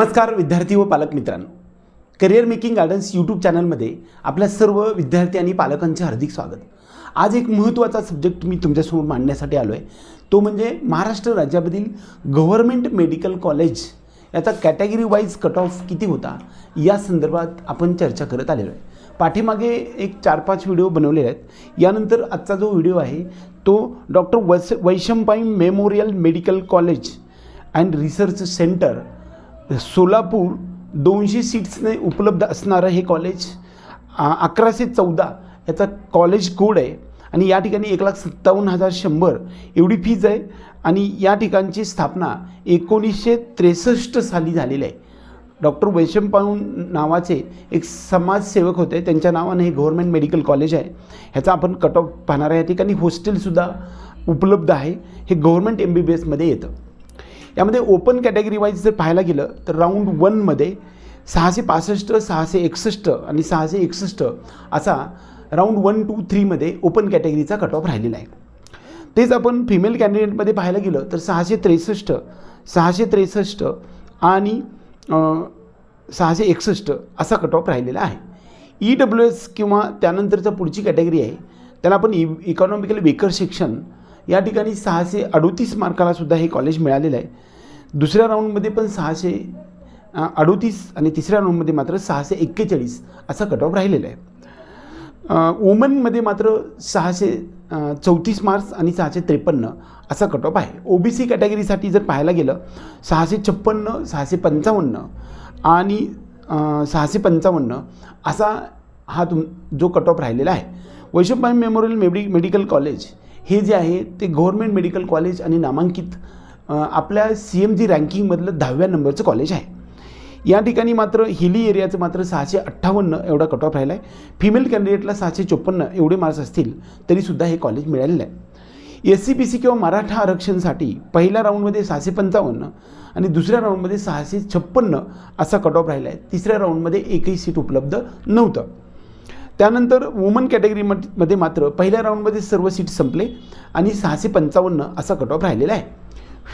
नमस्कार विद्यार्थी व पालक मित्रांनो. करिअर मेकिंग गार्डन्स यूट्यूब चॅनलमध्ये आपल्या सर्व विद्यार्थी आणि पालकांचे हार्दिक स्वागत. आज एक महत्त्वाचा सब्जेक्ट मी तुमच्यासमोर मांडण्यासाठी आलो आहे तो म्हणजे महाराष्ट्र राज्यामधील गव्हर्मेंट मेडिकल कॉलेज याचा कॅटेगरी वाईज कट ऑफ किती होता? या संदर्भात आपण चर्चा करत आलेलो आहे. पाठीमागे एक चार पाच व्हिडिओ बनवलेले आहेत. यानंतर आजचा जो व्हिडिओ आहे तो डॉक्टर वैस Vaishampai memorial medical college and research centre Solapur दोनशे सीट्सने उपलब्ध असणारं हे कॉलेज अकराशे चौदा याचा कॉलेज कोड आहे. आणि या ठिकाणी एक लाख सत्तावन्न हजार शंभर एवढी फीज आहे. आणि या ठिकाणची स्थापना एकोणीसशे त्रेसष्ट साली झालेली आहे. डॉक्टर वैशंपाऊन नावाचे एक समाजसेवक होते. त्यांच्या नावाने हे गव्हर्मेंट मेडिकल कॉलेज आहे. ह्याचा आपण कट ऑफ पाहणार आहे. या ठिकाणी हॉस्टेलसुद्धा उपलब्ध आहे. हे गव्हर्मेंट एम बी बी एसमध्ये येतं. यामध्ये ओपन कॅटेगरी वाईज जर पाहायला गेलं तर राऊंड वनमध्ये सहाशे पासष्ट सहाशे एकसष्ट आणि सहाशे एकसष्ट असा राऊंड वन टू थ्रीमध्ये ओपन कॅटेगरीचा कट ऑफ राहिलेला आहे. तेच आपण फिमेल कॅन्डिडेटमध्ये पाहायला गेलं तर सहाशे त्रेसष्ट सहाशे त्रेसष्ट आणि सहाशे एकसष्ट असा कट ऑफ राहिलेला आहे. ई डब्ल्यू एस किंवा त्यानंतरचा पुढची कॅटेगरी आहे त्याला आपण इ इकॉनॉमिकल वेकर सेक्शन या ठिकाणी सहाशे अडोतीस मार्कालासुद्धा हे कॉलेज मिळालेलं आहे. दुसऱ्या राऊंडमध्ये पण सहाशे अडोतीस आणि तिसऱ्या राऊंडमध्ये मात्र सहाशे एक्केचाळीस असा कट ऑफ राहिलेला आहे. वुमनमध्ये मात्र सहाशे चौतीस मार्क्स आणि सहाशे त्रेपन्न असा कट ऑफ आहे ओ बी सी कॅटेगरीसाठी जर पाहायला गेलं सहाशे छप्पन्न सहाशे पंचावन्न आणि सहाशे पंचावन्न असा हा तुम जो कट ऑफ राहिलेला आहे. वैशवभाई मेमोरियल मेडि मेडिकल कॉलेज हे जे आहे ते गव्हर्मेंट मेडिकल कॉलेज आणि नामांकित आपल्या सी एम जी रँकिंगमधलं दहाव्या नंबरचं कॉलेज आहे. या ठिकाणी मात्र हिली एरियाचं मात्र सहाशे अठ्ठावन्न एवढा कट ऑफ राहिला आहे फिमेल कॅन्डिडेटला सहाशे चोपन्न एवढे मार्क्स असतील तरीसुद्धा हे कॉलेज मिळालेलं आहे. एस सी बी सी किंवा मराठा आरक्षणसाठी पहिल्या राऊंडमध्ये सहाशे पंचावन्न आणि दुसऱ्या राऊंडमध्ये सहाशे छप्पन्न असा कट ऑफ राहिला आहे तिसऱ्या राऊंडमध्ये एकही सीट उपलब्ध नव्हतं. त्यानंतर वुमन कॅटेगरीमध्ये मात्र पहिल्या राऊंडमध्ये सर्व सीट संपले आणि सहाशे पंचावन्न असा कट ऑफ राहिलेला आहे.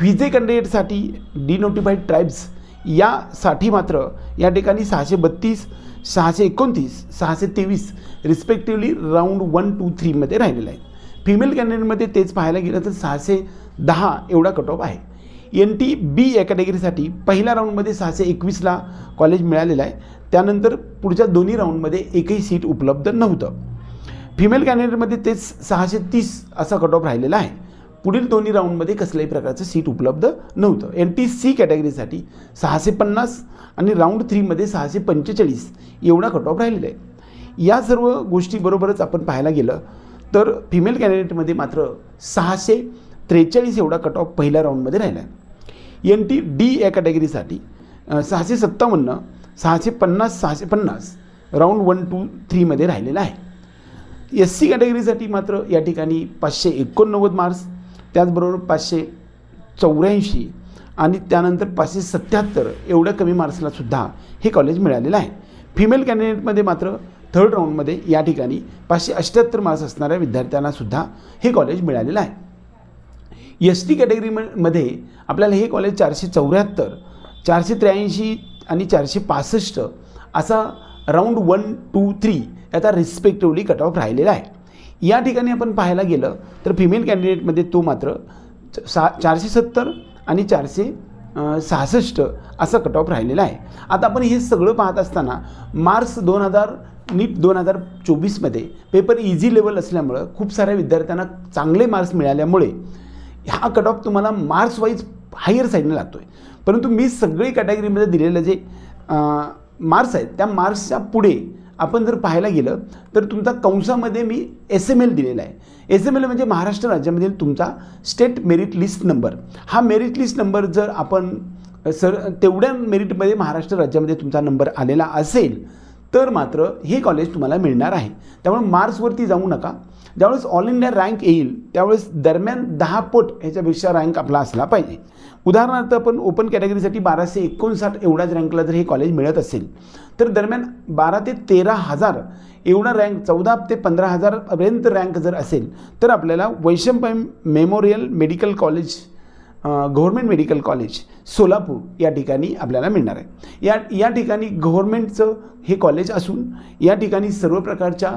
व्हिजे कॅन्डिडेटसाठी डिनोटिफाईड ट्राईब्स यासाठी मात्र या ठिकाणी सहाशे बत्तीस सहाशे एकोणतीस सहाशे तेवीस रिस्पेक्टिव्हली राऊंड वन टू थ्रीमध्ये राहिलेलं आहे फिमेल कॅन्डिडेटमध्ये तेच पाहायला गेलं तर सहाशे दहा एवढा कट ऑफ आहे. एन टी बी या कॅटेगरीसाठी पहिल्या राऊंडमध्ये सहाशे एकवीसला कॉलेज मिळालेलं आहे. त्यानंतर पुढच्या दोन्ही राऊंडमध्ये एकही सीट उपलब्ध नव्हतं. फिमेल कॅन्डिडेटमध्ये तेच सहाशे तीस असा कट ऑफ राहिलेला आहे. पुढील दोन्ही राऊंडमध्ये कसल्याही प्रकारचं सीट उपलब्ध नव्हतं. एन टी सी कॅटेगरीसाठी सहाशे पन्नास आणि राऊंड थ्रीमध्ये सहाशे पंचेचाळीस एवढा कट ऑफ राहिलेला आहे. या सर्व गोष्टीबरोबरच आपण पाहायला गेलं तर फिमेल कॅन्डिडेटमध्ये मात्र सहाशे त्रेचाळीस एवढा कट ऑफ पहिल्या राऊंडमध्ये राहिला आहे. एन टी डी या कॅटेगरीसाठी सहाशे सत्तावन्न सहाशे पन्नास सहाशे पन्नास राऊंड वन टू थ्रीमध्ये राहिलेला आहे. एस सी कॅटेगरीसाठी मात्र या ठिकाणी पाचशे एकोणनव्वद मार्क्स त्याचबरोबर पाचशे चौऱ्याऐंशी आणि त्यानंतर पाचशे सत्याहत्तर एवढ्या कमी मार्क्सलासुद्धा हे कॉलेज मिळालेलं आहे. फिमेल कॅन्डिडेटमध्ये मात्र थर्ड राऊंडमध्ये या ठिकाणी पाचशे अष्ट्याहत्तर मार्क्स असणाऱ्या विद्यार्थ्यांनासुद्धा हे कॉलेज मिळालेलं आहे. एस टी कॅटेगरीमध्ये आपल्याला हे कॉलेज चारशे चौऱ्याहत्तर चारशे त्र्याऐंशी आणि चारशे पासष्ट असा राऊंड वन टू थ्री याचा रिस्पेक्टिव्हली कट ऑफ राहिलेला आहे. या ठिकाणी आपण पाहायला गेलं तर फिमेल कॅन्डिडेटमध्ये तो मात्र सा चारशे सत्तर आणि चारशे सहासष्ट असा कट ऑफ राहिलेला आहे. आता आपण हे सगळं पाहत असताना मार्च दोन हजार नीट दोन हजार चोवीसमध्ये पेपर इझी लेवल असल्यामुळं खूप साऱ्या विद्यार्थ्यांना चांगले मार्क्स मिळाल्यामुळे हा कट ऑफ तुम्हाला मार्क्स वाईज हायर साईडने लागतो आहे परंतु मी सगळी कॅटेगरीमध्ये दिलेलं जे मार्क्स आहेत त्या मार्क्सच्या पुढे आपण जर पाहायला गेलं तर तुमचा कंसामध्ये मी एस एम एल दिलेला आहे. एस एम एल म्हणजे महाराष्ट्र राज्यामधील तुमचा स्टेट मेरिट लिस्ट नंबर हा मेरिट लिस्ट नंबर जर आपण सर तेवढ्या मेरिटमध्ये महाराष्ट्र राज्यामध्ये तुमचा नंबर आलेला असेल तर मात्र हे कॉलेज तुम्हाला मिळणार आहे. त्यामुळे मार्क्सवरती जाऊ नका. ज्यावेळेस ऑल इंडिया रँक येईल त्यावेळेस दरम्यान दहा पट ह्याच्यापेक्षा रँक आपला असला पाहिजे. उदाहरणार्थ आपण ओपन कॅटेगरीसाठी बाराशे एकोणसाठ एवढ्याच रँकला जर हे कॉलेज मिळत असेल तर दरम्यान बारा ते तेरा हजार एवढा रँक चौदा ते पंधरा हजारपर्यंत रँक जर असेल तर आपल्याला Vaishampai memorial medical college government medical college Solapur या ठिकाणी आपल्याला मिळणार आहे. या या ठिकाणी गव्हर्मेंटचं हे कॉलेज असून या ठिकाणी सर्व प्रकारच्या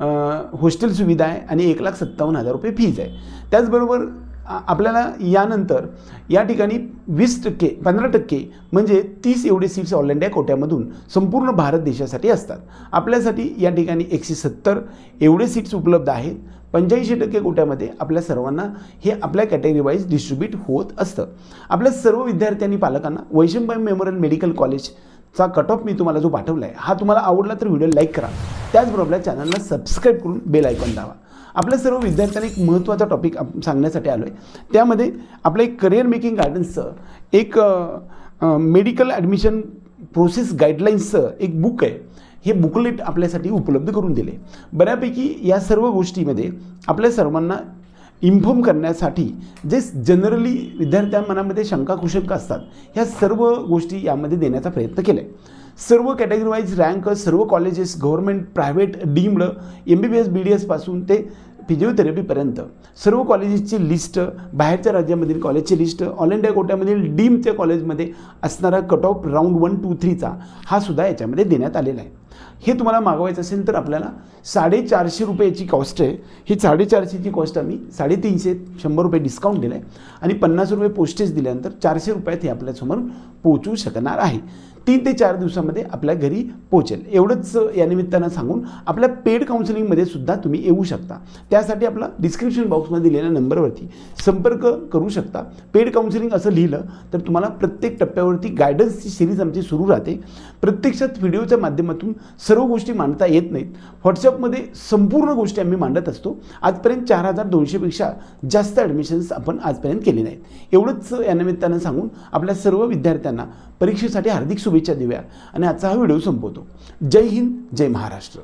हॉस्टेल सुविधा आहे आणि एक लाख सत्तावन्न हजार रुपये फीज आहे. त्याचबरोबर आपल्याला यानंतर या ठिकाणी वीस टक्के पंधरा टक्के म्हणजे तीस एवढे सीट्स ऑल इंडिया कोट्यामधून संपूर्ण भारत देशासाठी असतात. आपल्यासाठी या ठिकाणी एकशे सत्तर एवढे सीट्स उपलब्ध आहेत. पंच्याऐंशी टक्के कोट्यामध्ये आपल्या सर्वांना हे आपल्या कॅटेगरी वाईज डिस्ट्रीब्यूट होत असतं. आपल्या सर्व विद्यार्थ्यांनी पालकांना वैशंपाई मेमोरियल मेडिकल कॉलेज चा कट ऑफ मी तुम्हाला जो पाठवला आहे हा तुम्हाला आवडला तर व्हिडिओ लाईक करा. त्याचबरोबर आपल्या चॅनलला सबस्क्राईब करून बेल आयकॉन दावा आपल्या सर्व विद्यार्थ्यांना एक महत्त्वाचा टॉपिक आप सांगण्यासाठी आलो आहे त्यामध्ये आपलं एक करिअर मेकिंग गार्डन्सचं एक मेडिकल ॲडमिशन प्रोसेस गाईडलाईन्सचं एक बुक आहे. हे बुकलेट आपल्यासाठी उपलब्ध करून दिले. बऱ्यापैकी या सर्व गोष्टीमध्ये आपल्या सर्वांना इन्फॉर्म करण्यासाठी जे जनरली विद्यार्थ्यां मनामध्ये शंका कुशंका असतात ह्या सर्व गोष्टी यामध्ये देण्याचा प्रयत्न केला आहे सर्व कॅटेगरीवाईज रँक सर्व colleges government private deemed M B B S B D एसपासून ते फिजिओथेरपीपर्यंत सर्व कॉलेजेसची लिस्ट बाहेरच्या राज्यामधील कॉलेजची लिस्ट ऑल इंडिया कोट्यामधील डीमच्या कॉलेजमध्ये असणारा cut off round one two थ्रीचा हा सुद्धा याच्यामध्ये देण्यात आलेला आहे. हे तुम्हाला मागवायचं असेल तर आपल्याला साडेचारशे रुपयाची कॉस्ट आहे. ही साडेचारशेची कॉस्ट आम्ही साडेतीनशे शंभर रुपये डिस्काउंट दिलं आहे आणि पन्नास रुपये पोस्टेज दिल्यानंतर चारशे रुपयात हे आपल्यासमोर पोहोचू शकणार आहे. तीन ते चार दिवसामध्ये आपल्या घरी पोचेल एवढंच या निमित्तानं सांगून आपल्या पेड काउन्सिलिंगमध्ये सुद्धा तुम्ही येऊ शकता. त्यासाठी आपला डिस्क्रिप्शन बॉक्समध्ये दिलेल्या नंबरवरती संपर्क करू शकता. पेड काउन्सिलिंग असं लिहिलं तर तुम्हाला प्रत्येक टप्प्यावरती गायडन्सची सिरीज आमची सुरू राहते. प्रत्यक्षात व्हिडिओच्या माध्यमातून सर्व गोष्टी मांडता येत नाहीत. व्हॉट्सअपमध्ये संपूर्ण गोष्टी आम्ही मांडत असतो. आजपर्यंत चार हजार दोनशेपेक्षा जास्त ॲडमिशन्स आपण आजपर्यंत केले नाहीत. एवढंच या निमित्तानं सांगून आपल्या सर्व विद्यार्थ्यांना परीक्षेसाठी हार्दिक शुभेच्छा देऊया. आणि आजचा हा व्हिडिओ संपवतो. जय हिंद जय महाराष्ट्र.